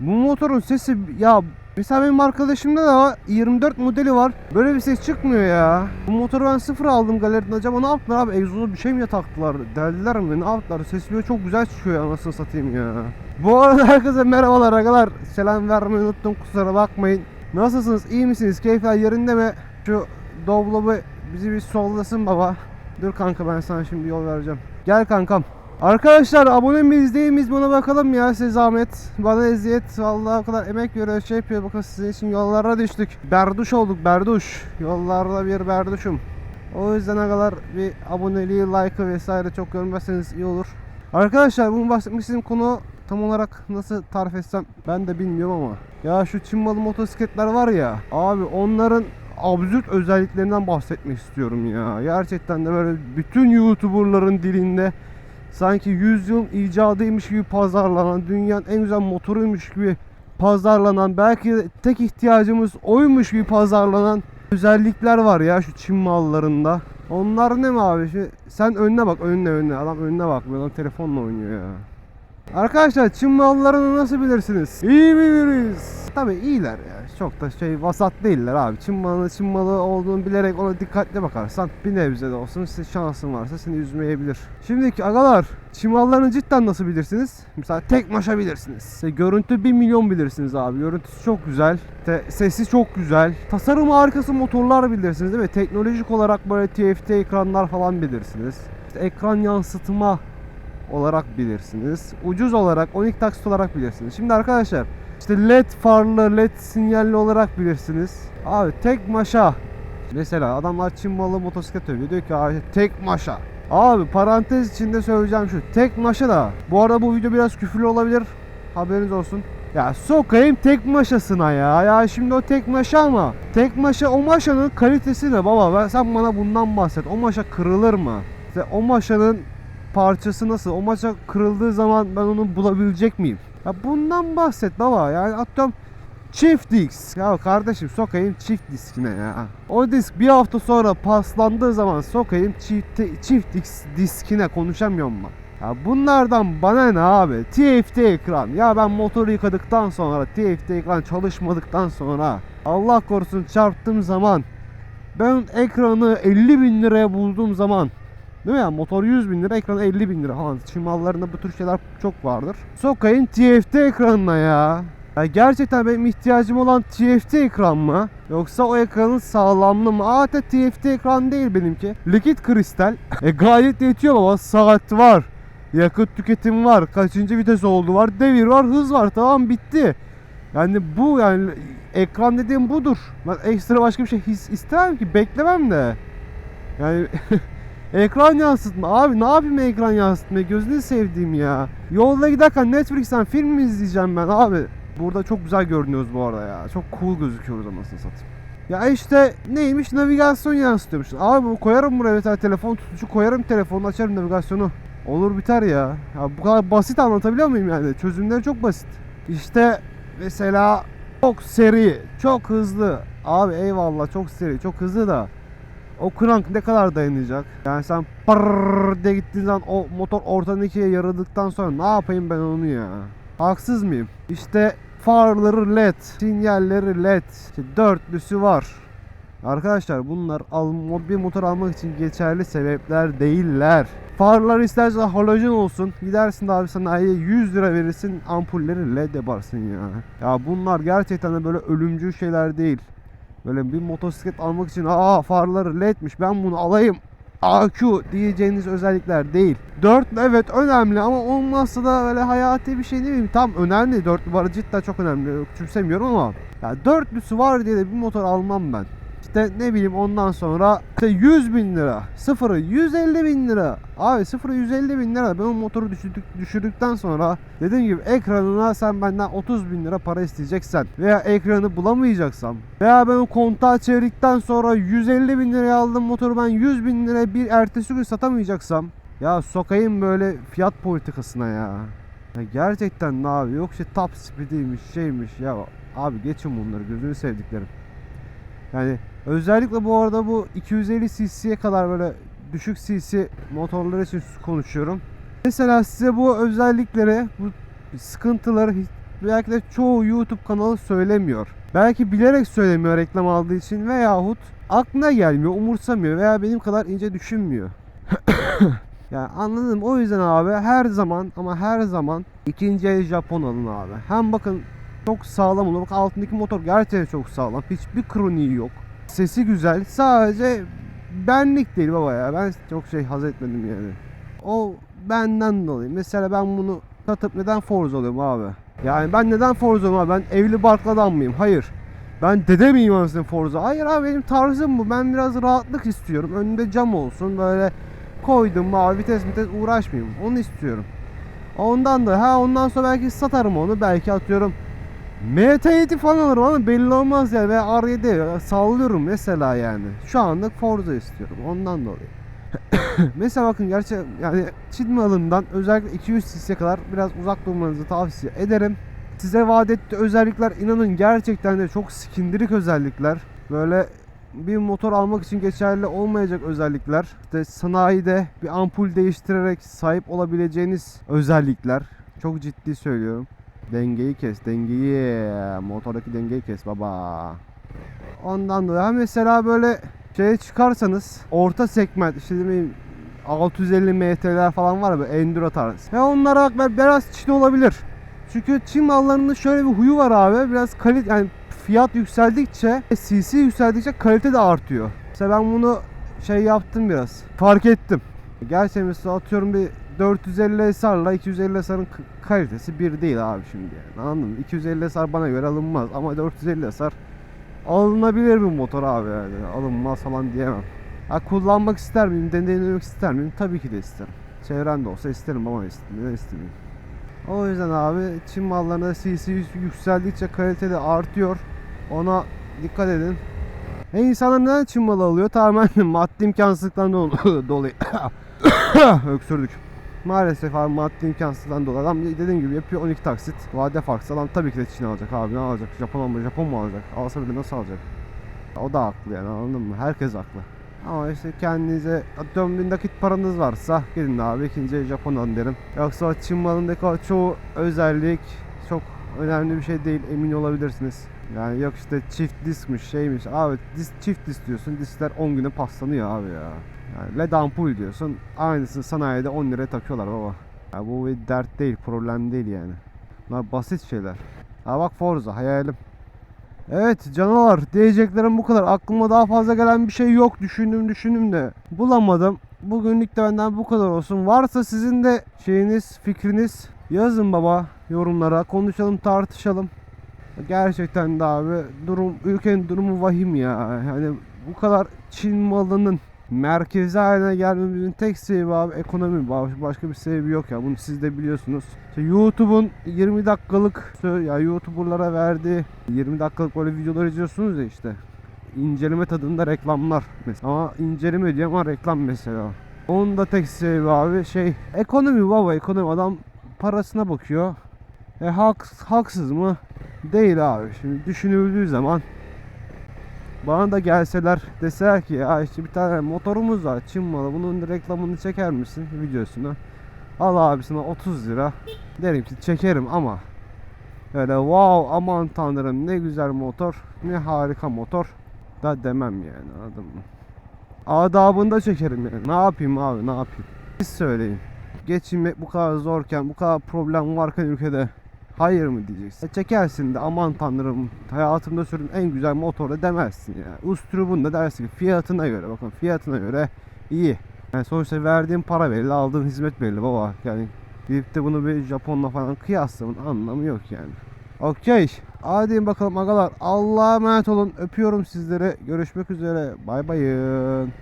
Bu motorun sesi ya mesela benim arkadaşımda da 24 modeli var. Böyle bir ses çıkmıyor ya. Bu motoru ben sıfır aldım galeriden. Acaba ne yaptılar abi? Egzozu bir şey mi taktılar? Deldiler mi? Ne yaptılar? Ses böyle çok güzel çıkıyor ya anasını satayım ya. Bu arada herkese merhabalar arkadaşlar. Selam vermeyi unuttum kusura bakmayın. Nasılsınız? İyi misiniz? Keyifler yerinde mi? Şu Doblo bir- bizi bir sollasın baba. Dur kanka ben sana şimdi yol vereceğim. Gel kankam. Arkadaşlar abone miyiz değil miyiz buna bakalım ya size zahmet. Bana eziyet. Vallahi o kadar emek veriyor şey yapıyor. Bakın sizin için yollara düştük. Berduş olduk berduş. Yollarda bir berduşum. O yüzden agalar bir aboneliği, like'ı vesaire çok görmezseniz iyi olur. Arkadaşlar bunu bahsetmek istediğim konu tam olarak nasıl tarif etsem ben de bilmiyorum ama. Ya şu Çin malı motosikletler var ya abi onların absürt özelliklerinden bahsetmek istiyorum ya. Gerçekten de böyle bütün YouTuber'ların dilinde sanki 100 yıl icadıymış gibi pazarlanan, dünyanın en güzel motoruymuş gibi pazarlanan, belki tek ihtiyacımız oymuş gibi pazarlanan özellikler var ya şu Çin mallarında. Onlar ne mi abi? Şu, sen önüne bak, önüne önüne. Adam önüne bak. Adam telefonla oynuyor ya. Arkadaşlar Çin mallarını nasıl bilirsiniz? İyi biliriz. Tabi iyiler ya. Çok da şey vasat değiller abi. Çin malı Çin malı olduğunu bilerek ona dikkatli bakarsan bir nebze de olsun size şansın varsa seni üzmeyebilir. Şimdiki agalar Çin mallarını cidden nasıl bilirsiniz? Mesela tek maşa bilirsiniz. İşte görüntü 1 milyon bilirsiniz abi. Görüntüsü çok güzel. Te- sesi çok güzel. Tasarım harikası motorlar bilirsiniz değil mi? Teknolojik olarak böyle TFT ekranlar falan bilirsiniz. İşte ekran yansıtma olarak bilirsiniz. Ucuz olarak, onik taksit olarak bilirsiniz. Şimdi arkadaşlar işte led farlı, led sinyalli olarak bilirsiniz. Abi tek maşa. Mesela adamlar Çin malı motosiklet övüyor. Diyor ki abi tek maşa. Abi parantez içinde söyleyeceğim şu. Tek maşa da. Bu arada bu video biraz küfürlü olabilir. Haberiniz olsun. Ya sokayım tek maşasına ya. Ya şimdi o tek maşa ama. Tek maşa o maşanın kalitesi ne baba? Ben, sen bana bundan bahset. O maşa kırılır mı? İşte o maşanın parçası nasıl? O maça kırıldığı zaman ben onu bulabilecek miyim? Ya bundan bahset baba. Yani atıyorum çift disk. Ya kardeşim sokayım çift diskine ya. O disk bir hafta sonra paslandığı zaman sokayım çift, çift disk, diskine konuşamıyorum ben. Ya bunlardan bana ne abi? TFT ekran. Ya ben motoru yıkadıktan sonra TFT ekran çalışmadıktan sonra Allah korusun çarptığım zaman ben ekranı 50 bin liraya bulduğum zaman Değil mi ya? Motor 100 bin lira, ekran 50 bin lira falan. Çin mallarında bu tür şeyler çok vardır. Sokayım TFT ekranına ya. ya. Gerçekten benim ihtiyacım olan TFT ekran mı? Yoksa o ekranın sağlamlığı mı? Aa te- TFT ekran değil benimki. Likit kristal. E gayet yetiyor baba. Saat var. Yakıt tüketimi var. Kaçıncı vites oldu var. Devir var. Hız var. Tamam bitti. Yani bu yani ekran dediğim budur. Ben ekstra başka bir şey his istemem ki. Beklemem de. Yani Ekran yansıtma. Abi ne yapayım ekran yansıtma? Gözünü sevdiğim ya. Yolda giderken Netflix'ten film mi izleyeceğim ben abi? Burada çok güzel görünüyoruz bu arada ya. Çok cool gözüküyoruz anasını satayım. Ya işte neymiş navigasyon yansıtıyormuş. Abi bu koyarım buraya mesela telefon tutucu koyarım telefonu açarım navigasyonu. Olur biter ya. Ya bu kadar basit anlatabiliyor muyum yani? Çözümleri çok basit. İşte mesela çok seri, çok hızlı. Abi eyvallah çok seri, çok hızlı da o crank ne kadar dayanacak? Yani sen pırrrr diye gittiğin zaman o motor ortadan ikiye yarıldıktan sonra ne yapayım ben onu ya? Haksız mıyım? İşte farları led, sinyalleri led, işte dörtlüsü var. Arkadaşlar bunlar bir motor almak için geçerli sebepler değiller. Farlar istersen halojen olsun. Gidersin de abi sanayiye 100 lira verirsin ampulleri led yaparsın ya. Ya bunlar gerçekten de böyle ölümcül şeyler değil. Böyle bir motosiklet almak için aa farları ledmiş ben bunu alayım. AQ diyeceğiniz özellikler değil. Dörtlü evet önemli ama olmazsa da böyle hayati bir şey değil mi? Tam önemli. Dörtlü var cidden çok önemli. Küçümsemiyorum ama ya dörtlüsü var diye de bir motor almam ben. İşte ne bileyim ondan sonra işte 100 bin lira. Sıfırı 150 bin lira. Abi sıfırı 150 bin lira. Ben o motoru düşürdük, düşürdükten sonra dediğim gibi ekranına sen benden 30 bin lira para isteyeceksen veya ekranı bulamayacaksam veya ben o kontağı çevirdikten sonra 150 bin liraya aldığım motoru ben 100 bin liraya bir ertesi gün satamayacaksam ya sokayım böyle fiyat politikasına ya. Ya gerçekten ne abi yok işte top speed'iymiş şeymiş ya abi geçin bunları gözünü sevdiklerim. Yani özellikle bu arada bu 250 cc'ye kadar böyle düşük cc motorlar için konuşuyorum. Mesela size bu özellikleri, bu sıkıntıları belki de çoğu YouTube kanalı söylemiyor. Belki bilerek söylemiyor reklam aldığı için veyahut aklına gelmiyor, umursamıyor veya benim kadar ince düşünmüyor. yani anladım. O yüzden abi her zaman ama her zaman ikinci el Japon alın abi. Hem bakın çok sağlam olur. Bak altındaki motor gerçekten çok sağlam. Hiçbir kroniği yok. Sesi güzel. Sadece benlik değil baba ya. Ben çok şey haz etmedim yani. O benden dolayı. Mesela ben bunu satıp neden Forza alıyorum abi? Yani ben neden Forza alıyorum abi? Ben evli barklı adam mıyım? Hayır. Ben dede miyim anasını Forza? Hayır abi benim tarzım bu. Ben biraz rahatlık istiyorum. Önünde cam olsun. Böyle koydum abi vites vites uğraşmayayım. Onu istiyorum. Ondan da ha ondan sonra belki satarım onu. Belki atıyorum MT7 falan alırım ama belli olmaz yani. Veya R7 sallıyorum mesela yani. Şu anlık Forza istiyorum. Ondan dolayı. mesela bakın gerçi yani Çin malından özellikle 200 cc kadar biraz uzak durmanızı tavsiye ederim. Size vaat ettiği özellikler inanın gerçekten de çok skindirik özellikler. Böyle bir motor almak için geçerli olmayacak özellikler. İşte sanayide bir ampul değiştirerek sahip olabileceğiniz özellikler. Çok ciddi söylüyorum. Dengeyi kes, dengeyi. Motordaki dengeyi kes baba. Ondan dolayı mesela böyle şeye çıkarsanız orta segment işte ne bileyim 650 MT'ler falan var ya böyle enduro tarzı. Ve onlara bak biraz Çin olabilir. Çünkü Çin mallarının şöyle bir huyu var abi. Biraz kalite yani fiyat yükseldikçe CC yükseldikçe kalite de artıyor. Mesela ben bunu şey yaptım biraz. Fark ettim. Gerçekten mesela atıyorum bir 450 SR'la 250 SR'ın k- kalitesi bir değil abi şimdi yani. Anladın mı? 250 SR bana göre alınmaz ama 450 SR alınabilir bir motor abi yani. Alınmaz falan diyemem. Ha kullanmak ister miyim? Deneyimlemek ister miyim? Tabii ki de isterim. Çevrem de olsa isterim ama ist- neden istemeyeyim. O yüzden abi Çin mallarında CC yükseldikçe kalite de artıyor. Ona dikkat edin. E insanlar neden Çin malı alıyor? Tamamen maddi imkansızlıktan do- dolayı. Öksürdük. Maalesef abi maddi imkansızlıktan dolayı adam dediğim gibi yapıyor 12 taksit. Vade farksız adam tabii ki de Çin alacak abi ne alacak? Japon mu Japon mu alacak? Alsa bile nasıl alacak? O da haklı yani anladın mı? Herkes haklı. Ama işte kendinize atıyorum bir nakit paranız varsa gidin abi ikinci Japon alın derim. Yoksa Çin malındaki çoğu özellik çok önemli bir şey değil emin olabilirsiniz. Yani yok işte çift diskmiş şeymiş. Abi disk, çift disk diyorsun diskler 10 güne paslanıyor abi ya. Yani led ampul diyorsun aynısını sanayide 10 liraya takıyorlar baba. Ya bu bir dert değil problem değil yani. Bunlar basit şeyler. Ha bak Forza hayalim. Evet canavar diyeceklerim bu kadar. Aklıma daha fazla gelen bir şey yok. Düşündüm düşündüm de bulamadım. Bugünlük de benden bu kadar olsun. Varsa sizin de şeyiniz, fikriniz yazın baba yorumlara. Konuşalım, tartışalım. Gerçekten de abi durum ülkenin durumu vahim ya. Yani bu kadar Çin malının merkezi haline gelmemizin tek sebebi abi ekonomi. Baş- Başka bir sebebi yok ya. Bunu siz de biliyorsunuz. İşte YouTube'un 20 dakikalık ya YouTuber'lara verdiği 20 dakikalık böyle videolar izliyorsunuz ya işte. İnceleme tadında reklamlar mesela. Ama inceleme diyor ama reklam mesela. Onun da tek sebebi abi şey ekonomi baba ekonomi adam parasına bakıyor. E hak, haksız mı? Değil abi. Şimdi düşünüldüğü zaman bana da gelseler deseler ki ya işte bir tane motorumuz var Çin malı bunun reklamını çeker misin? videosunu al abi sana 30 lira. Derim ki çekerim ama öyle wow aman tanrım ne güzel motor ne harika motor. Da demem yani anladın mı? Adabında çekerim yani. Ne yapayım abi ne yapayım? Siz söyleyin geçinmek bu kadar zorken bu kadar problem varken ülkede Hayır mı diyeceksin? E çekersin de aman tanrım hayatımda sürdüğüm en güzel motor da demezsin ya. Ustrubun da dersin ki fiyatına göre bakın fiyatına göre iyi. Yani sonuçta verdiğin para belli aldığın hizmet belli baba. Yani gidip de bunu bir Japonla falan kıyaslamanın anlamı yok yani. Okey. Hadi bakalım agalar. Allah'a emanet olun. Öpüyorum sizleri. Görüşmek üzere. Bay bayın.